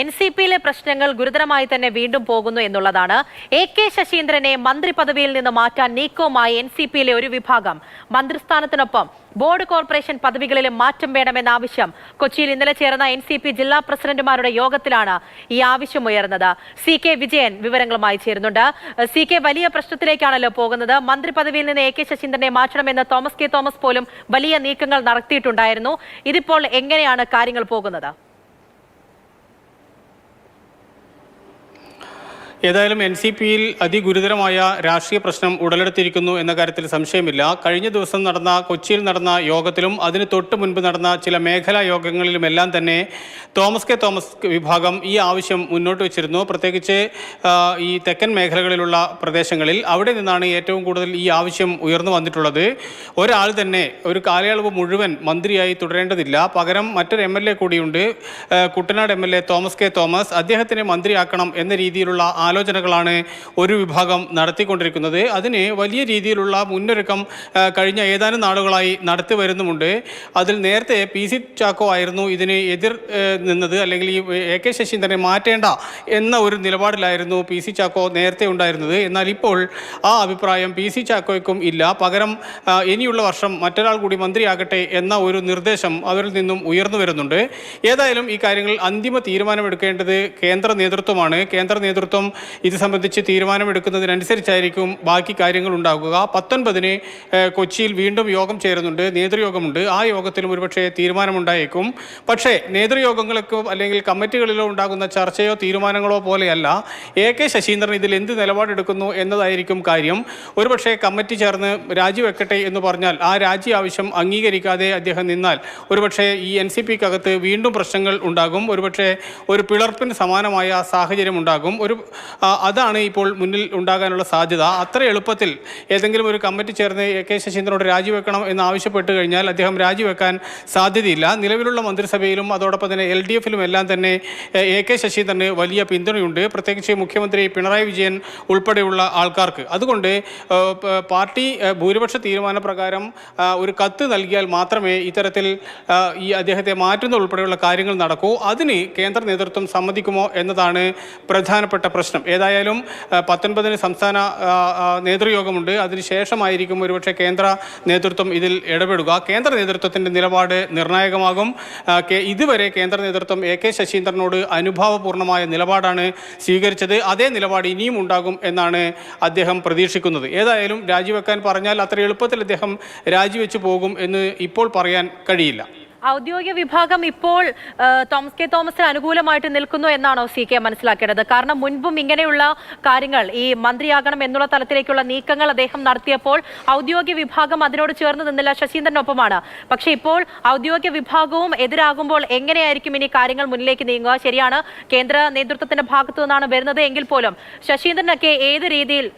N C പിയിലെ പ്രശ്നങ്ങൾ ഗുരുതരമായി തന്നെ വീണ്ടും പോകുന്നു എന്നുള്ളതാണ് എ കെ ശശീന്ദ്രനെ മന്ത്രി പദവിയിൽ നിന്ന് മാറ്റാൻ നീക്കവുമായി എൻ സി പിയിലെ ഒരു വിഭാഗം. മന്ത്രിസ്ഥാനത്തിനൊപ്പം ബോർഡ് കോർപ്പറേഷൻ പദവികളിലും മാറ്റം വേണമെന്ന ആവശ്യം കൊച്ചിയിൽ ഇന്നലെ ചേർന്ന എൻ സി പി ജില്ലാ പ്രസിഡന്റുമാരുടെ യോഗത്തിലാണ് ഈ ആവശ്യം ഉയർന്നത്. സി കെ വിജയൻ വിവരങ്ങളുമായി ചേരുന്നുണ്ട്. സി കെ വലിയ പ്രശ്നത്തിലേക്കാണല്ലോ പോകുന്നത്. മന്ത്രി പദവിയിൽ നിന്ന് എ കെ ശശീന്ദ്രനെ മാറ്റണമെന്ന് തോമസ് കെ തോമസ് പോലും വലിയ നീക്കങ്ങൾ നടത്തിയിട്ടുണ്ടായിരുന്നു. ഇതിപ്പോൾ എങ്ങനെയാണ് കാര്യങ്ങൾ പോകുന്നത്? ഏതായാലും എൻ സി പിയിൽ അതിഗുരുതരമായ രാഷ്ട്രീയ പ്രശ്നം ഉടലെടുത്തിരിക്കുന്നു എന്ന കാര്യത്തിൽ സംശയമില്ല. കഴിഞ്ഞ ദിവസം നടന്ന കൊച്ചിയിൽ നടന്ന യോഗത്തിലും അതിന് തൊട്ട് മുൻപ് നടന്ന ചില മേഖലാ യോഗങ്ങളിലുമെല്ലാം തന്നെ തോമസ് കെ തോമസ് വിഭാഗം ഈ ആവശ്യം മുന്നോട്ട് വെച്ചിരുന്നു. പ്രത്യേകിച്ച് ഈ തെക്കൻ മേഖലകളിലുള്ള പ്രദേശങ്ങളിൽ അവിടെ നിന്നാണ് ഏറ്റവും കൂടുതൽ ഈ ആവശ്യം ഉയർന്നു വന്നിട്ടുള്ളത്. ഒരാൾ തന്നെ ഒരു കാലയളവ് മുഴുവൻ മന്ത്രിയായി തുടരേണ്ടതില്ല. പകരം മറ്റൊരു എം എൽ എ കൂടിയുണ്ട്. Kuttanad M L A Thomas K Thomas. അദ്ദേഹത്തിനെ മന്ത്രിയാക്കണം എന്ന രീതിയിലുള്ള ആലോചനകളാണ് ഒരു വിഭാഗം നടത്തിക്കൊണ്ടിരിക്കുന്നത്. അതിന് വലിയ രീതിയിലുള്ള മുന്നൊരുക്കം കഴിഞ്ഞ ഏതാനും നാളുകളായി നടത്തി വരുന്നുമുണ്ട്. അതിൽ നേരത്തെ പി സി ചാക്കോ ആയിരുന്നു ഇതിന് എതിർ നിന്നത്. അല്ലെങ്കിൽ ഈ എ കെ ശശീന്ദ്രനെ മാറ്റേണ്ട എന്ന ഒരു നിലപാടിലായിരുന്നു പി സി ചാക്കോ നേരത്തെ ഉണ്ടായിരുന്നത്. എന്നാൽ ഇപ്പോൾ ആ അഭിപ്രായം പി സി ചാക്കോയ്ക്കും ഇല്ല. പകരം ഇനിയുള്ള വർഷം മറ്റൊരാൾ കൂടി മന്ത്രിയാകട്ടെ എന്ന ഒരു നിർദ്ദേശം അവരിൽ നിന്നും ഉയർന്നു വരുന്നുണ്ട്. ഏതായാലും ഈ കാര്യങ്ങൾ അന്തിമ തീരുമാനമെടുക്കേണ്ടത് കേന്ദ്ര നേതൃത്വമാണ്. കേന്ദ്ര നേതൃത്വം ഇത് സംബന്ധിച്ച് തീരുമാനമെടുക്കുന്നതിനനുസരിച്ചായിരിക്കും ബാക്കി കാര്യങ്ങൾ ഉണ്ടാകുക പത്തൊൻപതിന് കൊച്ചിയിൽ വീണ്ടും യോഗം ചേരുന്നുണ്ട്. നേതൃയോഗമുണ്ട്. ആ യോഗത്തിലും ഒരുപക്ഷെ തീരുമാനമുണ്ടായേക്കും. പക്ഷേ നേതൃയോഗങ്ങൾക്കോ അല്ലെങ്കിൽ കമ്മിറ്റികളിലോ ഉണ്ടാകുന്ന ചർച്ചയോ തീരുമാനങ്ങളോ പോലെയല്ല. എ കെ ശശീന്ദ്രൻ ഇതിൽ എന്ത് നിലപാടെടുക്കുന്നു എന്നതായിരിക്കും കാര്യം. ഒരുപക്ഷെ കമ്മിറ്റി ചേർന്ന് രാജിവെക്കട്ടെ എന്ന് പറഞ്ഞാൽ ആ രാജി ആവശ്യം അംഗീകരിക്കാതെ അദ്ദേഹം നിന്നാൽ ഒരുപക്ഷെ ഈ എൻ സി പിക്കകത്ത് വീണ്ടും പ്രശ്നങ്ങൾ ഉണ്ടാകും. ഒരുപക്ഷെ ഒരു പിളർപ്പിന് സമാനമായ സാഹചര്യം ഉണ്ടാകും. ഒരു അതാണ് ഇപ്പോൾ മുന്നിൽ ഉണ്ടാകാനുള്ള സാധ്യത. അത്ര എളുപ്പത്തിൽ ഏതെങ്കിലും ഒരു കമ്മിറ്റി ചേർന്ന് എ കെ ശശീന്ദ്രനോട് രാജിവെക്കണം എന്ന് ആവശ്യപ്പെട്ട് കഴിഞ്ഞാൽ അദ്ദേഹം രാജിവെക്കാൻ സാധ്യതയില്ല. നിലവിലുള്ള മന്ത്രിസഭയിലും അതോടൊപ്പം തന്നെ എൽ ഡി എഫിലും എല്ലാം തന്നെ എ, കെ ശശീന്ദ്രന് വലിയ പിന്തുണയുണ്ട്. പ്രത്യേകിച്ച് മുഖ്യമന്ത്രി പിണറായി വിജയൻ ഉൾപ്പെടെയുള്ള ആൾക്കാർക്ക്. അതുകൊണ്ട് പാർട്ടി ഭൂരിപക്ഷ തീരുമാനപ്രകാരം പ്രകാരം ഒരു കത്ത് നൽകിയാൽ മാത്രമേ ഇത്തരത്തിൽ ഈ അദ്ദേഹത്തെ മാറ്റുന്ന ഉൾപ്പെടെയുള്ള കാര്യങ്ങൾ നടക്കൂ. അതിന് കേന്ദ്ര നേതൃത്വം സമ്മതിക്കുമോ എന്നതാണ് പ്രധാനപ്പെട്ട പ്രശ്നം. ഏതായാലും ആ, പത്തൊൻപതിന് സംസ്ഥാന നേതൃയോഗമുണ്ട്. അതിനുശേഷമായിരിക്കും ഒരുപക്ഷെ കേന്ദ്ര നേതൃത്വം ഇതിൽ ഇടപെടുക. കേന്ദ്ര നേതൃത്വത്തിന്റെ നിലപാട് നിർണായകമാകും. ഇതുവരെ കേന്ദ്ര നേതൃത്വം എ കെ ശശീന്ദ്രനോട് അനുഭാവപൂർണമായ നിലപാടാണ് സ്വീകരിച്ചത്. അതേ നിലപാട് ഇനിയും ഉണ്ടാകും എന്നാണ് അദ്ദേഹം പ്രതീക്ഷിക്കുന്നത്. ഏതായാലും രാജിവെക്കാൻ പറഞ്ഞാൽ അത്ര എളുപ്പത്തിൽ അദ്ദേഹം രാജിവെച്ചു പോകും എന്ന് ഇപ്പോൾ പറയാൻ കഴിയില്ല. ഔദ്യോഗിക വിഭാഗം ഇപ്പോൾ തോമസ് കെ തോമസിന് അനുകൂലമായിട്ട് നിൽക്കുന്നു എന്നാണോ സി കെ മനസ്സിലാക്കേണ്ടത്? കാരണം മുൻപും ഇങ്ങനെയുള്ള കാര്യങ്ങൾ ഈ മന്ത്രിയാകണം എന്നുള്ള തലത്തിലേക്കുള്ള നീക്കങ്ങൾ അദ്ദേഹം നടത്തിയപ്പോൾ ഔദ്യോഗിക വിഭാഗം അതിനോട് ചേർന്ന് നിന്നില്ല ശശീന്ദ്രനൊപ്പമാണ്. പക്ഷേ ഇപ്പോൾ ഔദ്യോഗിക വിഭാഗവും എതിരാകുമ്പോൾ എങ്ങനെയായിരിക്കും ഇനി കാര്യങ്ങൾ മുന്നിലേക്ക് നീങ്ങുക? ശരിയാണ് കേന്ദ്ര നേതൃത്വത്തിന്റെ ഭാഗത്തു നിന്നാണ് വരുന്നത്. എങ്കിൽ പോലും ശശീന്ദ്രനൊക്കെ ഏത് രീതിയിൽ